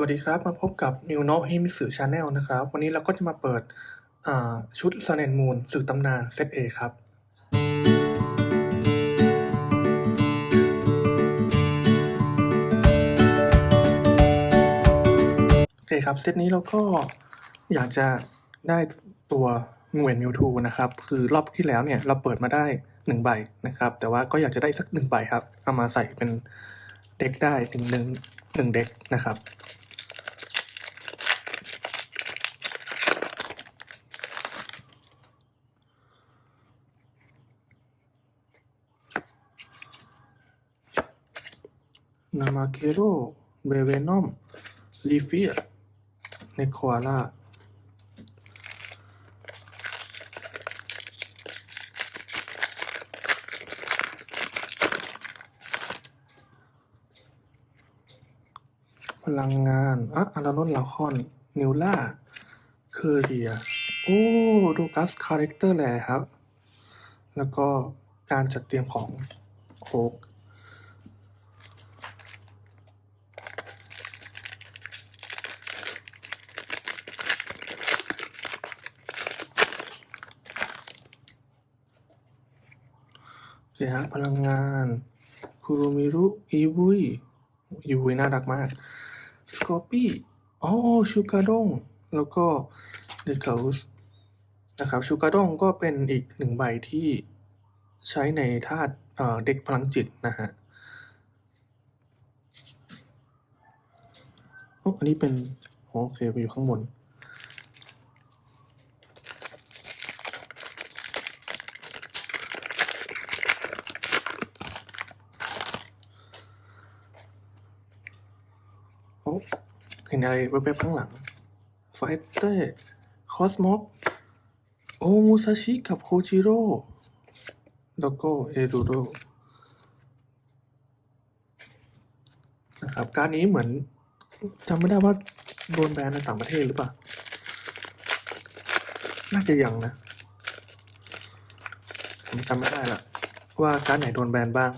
วัสดีครับ มาพบกับ New n o h i m i t s u Channel นะครับ วันนี้เราก็จะมาเปิดชุด Sun and Moon สื่อตำนานเซต A ครับ โอเคครับ เซตนี้เราก็อยากจะได้ตัวหน่วยมิวทูนะครับ คือรอบที่แล้วเนี่ย เราเปิดมาได้หนึ่งใบนะครับ แต่ว่าก็อยากจะได้สักหนึ่งใบครับ เอามาใส่เป็นเด็กได้ถึงหนึ่งหนึ่งเด็กนะครับ นามาเคโรเบเวนอมลีเฟียเนโคอาล่าพลังงานอะอารานนลาคอน นิวล่า เคอเรีย โอ้ ดูกัสคาแรคเตอร์แลครับ แล้วก็การจัดเตรียมของโคก เคฮะพลังงาน คุรุมิรุอีวุยอีวุยน่ารักมากสกอปปี้อ๋อชูการ์ดงแล้วก็เดคาสนะครับชูการ์ดงก็เป็นอีกหนึ่งใบที่ใช้ในธาตุเด็กพลังจิตนะฮะอันนี้เป็นโอเคไปอยู่ข้างบน โอ้เห็ นอะไรแวบๆข้างหลังไฟเตอร์คอสมอกโอมูซาชิกับโคจิโร่แล้วก็เอรูโรนะครับการนี้เหมือนจำไม่ได้ว่าโดนแบนในต่างประเทศหรือเปล่า น่าจะยังนะผมจำไม่ได้ละว่าการไหนโดนแบนบ้าง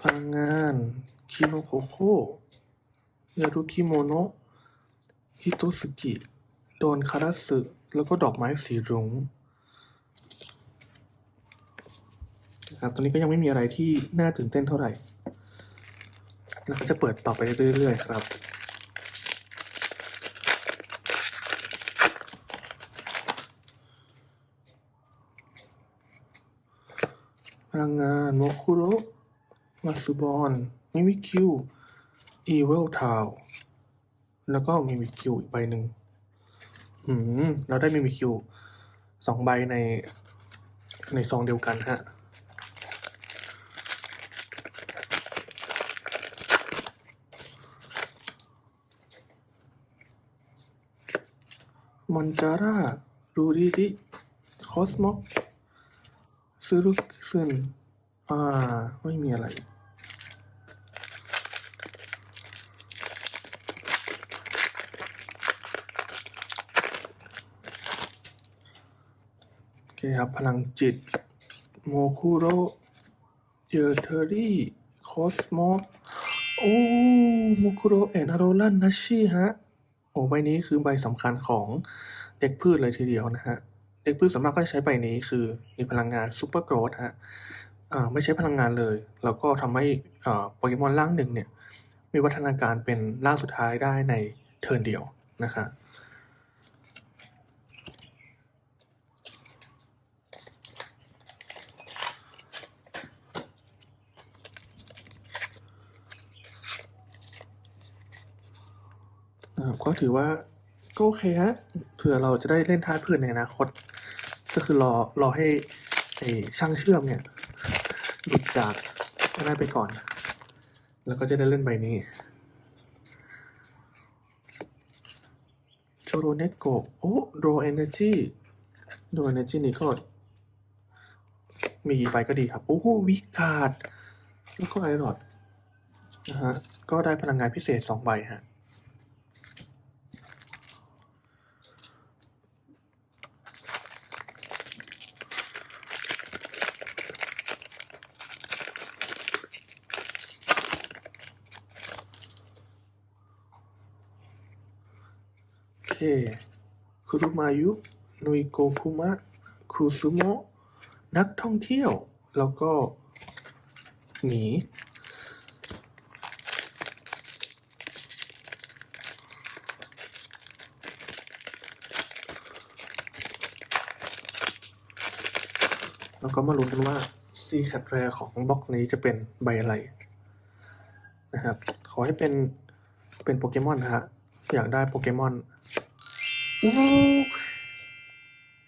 พลังงาน คิโนโคโคยารุคิโมโนะฮิโตสึกิ โดนคาราสึ แล้วก็ดอกไม้สีรุ้งนะครับตอนนี้ก็ยังไม่มีอะไรที่น่าตื่นเต้นเท่าไหร่ แล้วก็จะเปิดต่อไปเรื่อยๆครับพลังงานโมคุโรมาสุบอน มิมิคิวอีเวลทาวแล้วก็มิมิคิวอีกใบหนึ่งหืมเราได้มิมิคิวสองใบในในซองเดียวกันฮะมอนจาร่ารูริริคอสมอกซูรุซึนอ่า ไม่มีอะไร คครับ พลังจิต โมคุโรเยอเทอรี่คอสโมโอ้โมคุโรแอนอโรลันนัชชิฮะ โอ้ใบนี้คือใบสำคัญของเด็กพืชเลยทีเดียวนะฮะ เด็กพืชส่วนมากก็ใช้ใบนี้คือมีพลังงานซูเปอร์โกรธฮะไม่ใช้พลังงานเลย แล้วก็ทำให้โปเกมอนร่างหนึ่งเนี่ย มีวัฒนาการเป็นร่างสุดท้ายได้ในเทิร์นเดียวนะคะ ก็ถือว่าก็โอเคฮะเผื่อเราจะได้เล่นท่าเพืชในอนาคต ก็คือรอรอให้ไอช่างเชื่อมเนี่ยหลุดจากอันนั้นไปก่อน แล้วก็จะได้เล่นใบนี้โชโรเนโกโอ้โดเอเนจีโดเอเนจีนี่ก็มีกี่ใบก็ดีครับ โอ้โหวิกาด แล้วก็ไอรอดนะฮะก็ได้พลังงานพิเศษสองใบฮะ เคคุรุมายุนุยโกคุมะคุซุโมะนักท่องเที่ยว แล้วก็ หนี แล้วก็มาลุ้นกันว่าซีแคทแรของบล็อกนี้จะเป็นใบอะไร นะครับ ขอให้เป็นเป็นโปเกมอนนะฮะ อยากได้โปเกมอน ว้าว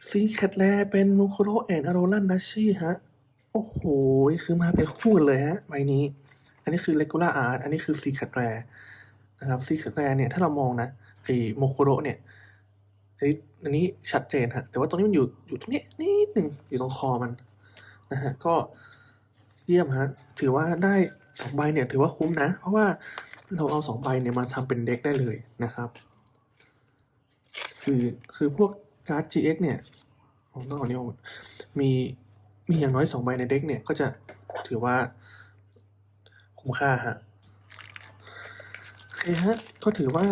ซีแคทแรเป็นมูโคโรแอนอโรลันดัชชี่ฮะ โอ้โห คือมาเป็นคู่เลยฮะใบนี้ อันนี้คือเลกูล่าอาร์ตอันนี้คือซีแคทแรนะครับซีแคทแรเนี่ย ถ้าเรามองนะไอโมโคโรเนี่ยอันนี้อันนี้ชัดเจนฮะ แต่ว่าตรงนี้มันอยู่อยู่ตรงนี้นิดหนึ่งอยู่ตรงคอมันนะฮะ ก็เยี่ยมฮะ ถือว่าได้สองใบเนี่ย ถือว่าคุ้มนะ เพราะว่าเราเอาสองใบเนี่ยมาทำเป็นเด็กได้เลยนะครับ คือคือพวกการ์ด GX เนี่ยผมต้องเอานี้ออกมีมีอย่างน้อยสองใบในเด็กเนี่ยก็จะถือว่า คุ้มค่าฮะโอเคฮะก็ถือว่า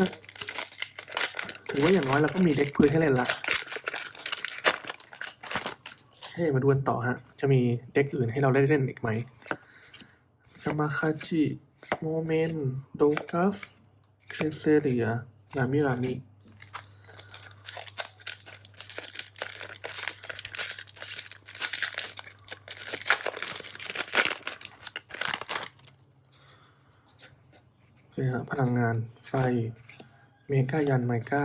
ถือว่าอย่างน้อยเราก็มีเด็กพื้นให้เล่นละเฮ้มาดูกันต่อฮะ จะมีเด็กอื่นให้เราได้เล่นอีกไหมซามาคาจิโมเมนโดกัสเคเซเรียนามิรามิ โอเคฮะพลังงานไฟ เมกายันไมกา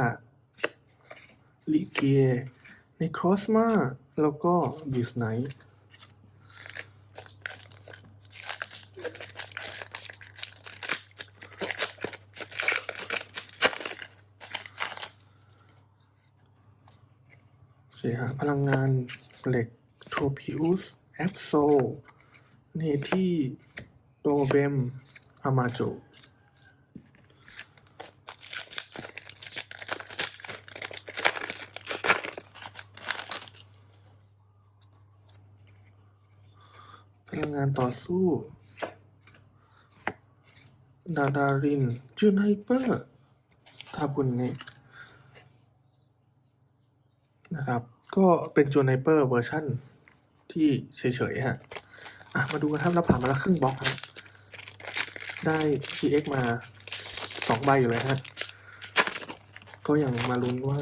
ลิเกียในครอสมาแล้วก็ดิสไนโอเคฮะพลังงานเหล็กโทพิอุสแอปโซเนที่โดเบมอามาโจ พลังงานต่อสู้ ดาดารินจูไนเปอร์ทาบุนเนนะครับ ก็เป็นจูไนเปอร์เวอร์ชั่นที่เฉยๆฮะ อะ มาดูกันครับเราผ่านมาแล้วครึ่งบล็อกครับได้ GX มาสองใบอยู่เลยฮะ ก็ยังมาลุ้นว่า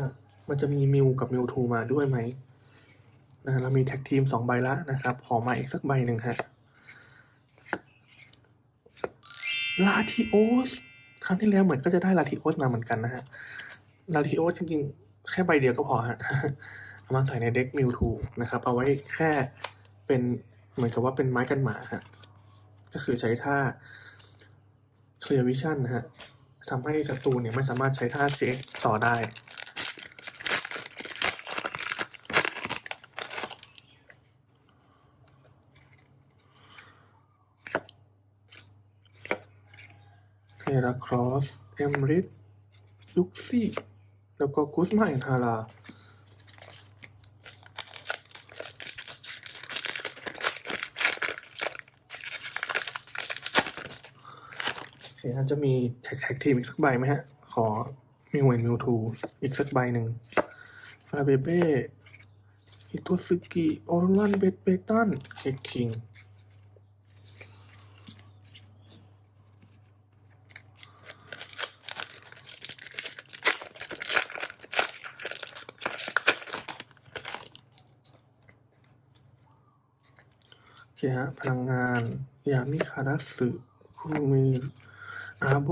มันจะมีมิวกับมิวทูมาด้วยไหมนะเรามีแท็กทีมสองใบละนะครับ ขอมาอีกสักใบหนึ่งฮะ ลาทิโอสครั้งที่แล้วเหมือนก็จะได้ลาทิโอสมาเหมือนกันนะฮะลาทิโอสจริงๆ แค่ใบเดียวก็พอฮะเอามาใส่ในเด็กมิวทูนะครับเอาไว้แค่เป็นเหมือนกับว่าเป็นไม้กันหมาฮะก็คือใช้ท่า Clear Vision นะฮะทำให้ศัตรูเนี่ยไม่สามารถใช้ท่า CX ต่อได้ เทราครอส เอมริสยุกซี่ แล้วก็กุสมาเอนฮาราโอเคฮะจะมีแท็กแท็กทีมอีกสักใบไหมฮะ ขอมิวเอนมิวทูอีกสักใบหนึ่งฟาเบเบ้ฮิโตสึกิโอรันเบตเบตันเคคิง โอเคฮะพลังงาน ยามิคารัสึคูมิอาโบ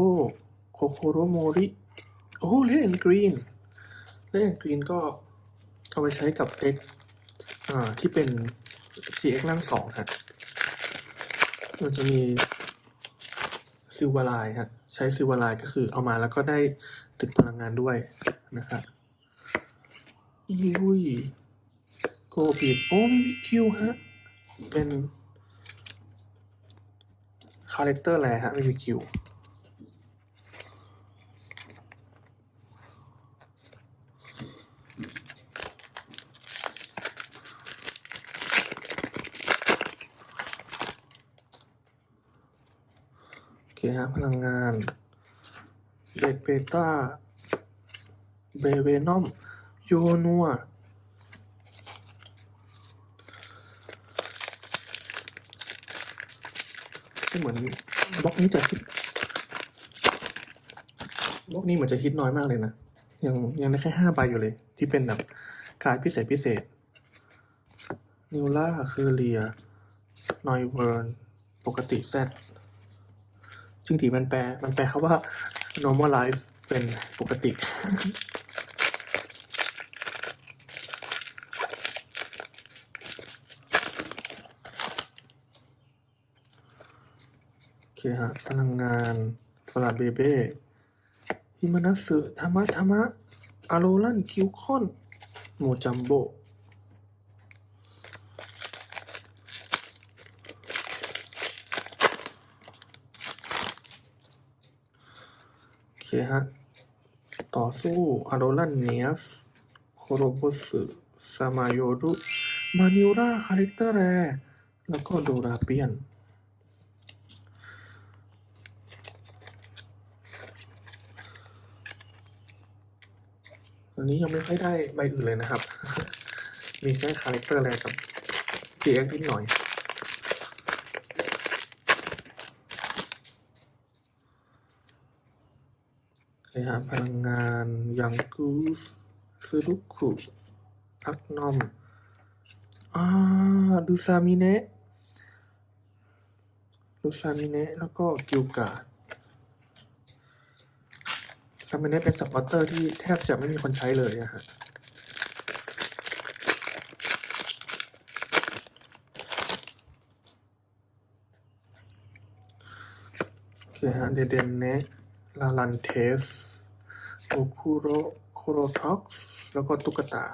โคโคโรโมริ โอ้เลนกรีนเลนกรีนก็เอาไปใช้กับเอ็กอ่าที่เป็น GX นั่งสองฮะมันจะมีซิลวาไลฮะใช้ซิลวาไลก็คือเอามาแล้วก็ได้ตึกพลังงานด้วยนะครับอีลุยโกบิดโอ้ม่มีคิวฮะ เป็น คาแรคเตอร์อะไรฮะไม่มีคิวโอเคฮะพลังงานเด็กเบต้าเบเวนอม โยนัวเหมือ นบล็อกนี้จะฮิตบล็อกนี้เหมือนจะฮิตน้อยมากเลยนะ ยังยังได้แค่ห้าใบอยู่เลย ที่เป็นแบบการพิเศษพิเศษ นิวล่าคือเรียนอยเวิร์นปกติแซดจริงทีมันแปล มันแปลคำว่า normalize เป็นปกติ โอเคฮะพลังงานฟลาเบเบ้ฮิมานัสึธรรมะธรรมะอาโรลันคิวคอนโมจัมโบโอเคฮะ ต่อสู้อาโรลันเนียสโคโรโบสึซามาโยรุมานิวราคาแรคเตอร์แรแล้วก็โดราเปียน อันนี้ยังไม่ค่อยได้ใบอื่นเลยนะครับ มีแค่คาแรคเตอร์แรกับ GX นิดหน่อยโอเคฮะพลังงานยังกูสซูรุคุอักนอมอ่าดูซามิเนะดูซามิเนะแล้วก็กิวกาซามิเนะเป็นซัพพอร์เตอร์ที่แทบจะไม่มีคนใช้เลยนะฮะโอเคฮะเดเดนเนะลาลันเทสโอคุโรโคโรท็อกซ์แล้วก็ตุ๊กตา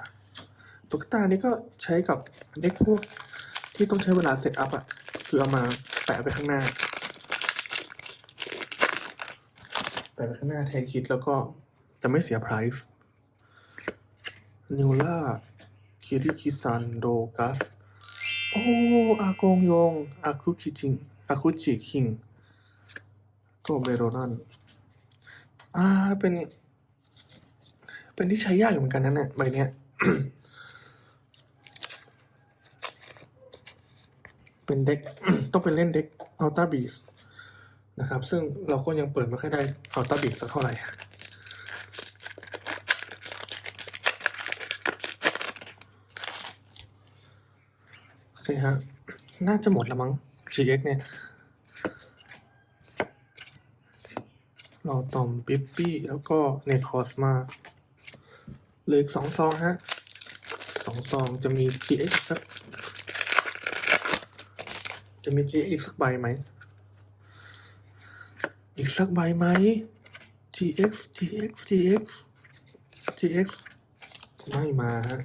ตุ๊กตานี่ก็ใช้กับเด็กพวกที่ต้องใช้เวลาเซตอัพอะคือเอามาแปะไปข้างหน้า แปะไปข้างหน้าแทนคิดแล้วก็จะไม่เสียไพรซ์นิวล่าคิริคิซันโดกัส โอ้อากงยงอาคุคิจิงอาคุจิคิงโกเบโรนันอ่าเป็น เป็นที่ใช้ยากอยู่เหมือนกันนั่นแหละใบเนี้ยเป็นเด็ก ต้องเป็นเล่นเด็กอัลตาบีส นะครับ ซึ่งเราก็ยังเปิดไม่ค่อยได้อัลต้าบีสสักเท่าไหร่โอเคฮะน่าจะหมดแล้วมั้ง GX เนี่ยเราตอมปิปปี้ แล้วก็เนคอสมาเหลืออีกสองซองฮะสองซองจะมี GX สักจะมี GX สักใบไหม สักใบไหม GX GX GX GX ไม่มาฮะ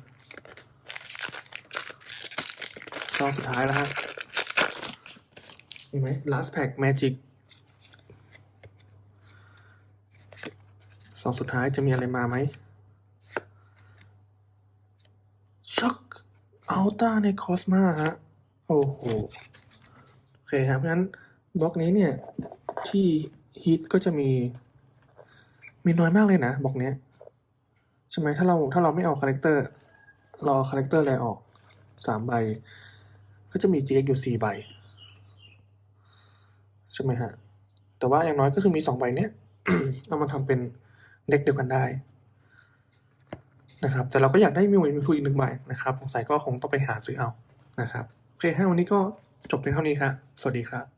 ซองสุดท้ายแล้วฮะมีไหม last pack magic ซองสุดท้ายจะมีอะไรมาไหมช็อกอัลต้าในคอสมาฮะ โอ้โห โอเคครับเพราะฉะนั้นบล็อกนี้เนี่ย ที่ ฮิตก็จะมี มีน้อยมากเลยนะบล็อกเนี้ยใช่ไหมถ้าเราถ้าเราไม่เอาคาแรคเตอร์รอคาแรคเตอร์อะไรออกสามใบ ก็จะมี GX อยู่สี่ใบ ใช่ไหมฮะ แต่ว่าอย่างน้อยก็คือมีสองใบเนี้ยเอามาทำเป็นเด็กเดียวกันได้นะครับ แต่เราก็อยากได้มิวมิวทูอีกหนึ่งใบนะครับสงสัยก็คงต้องไปหาซื้อเอานะครับ โอเคฮะวันนี้ก็จบเพียงเท่านี้ครับสวัสดีครับ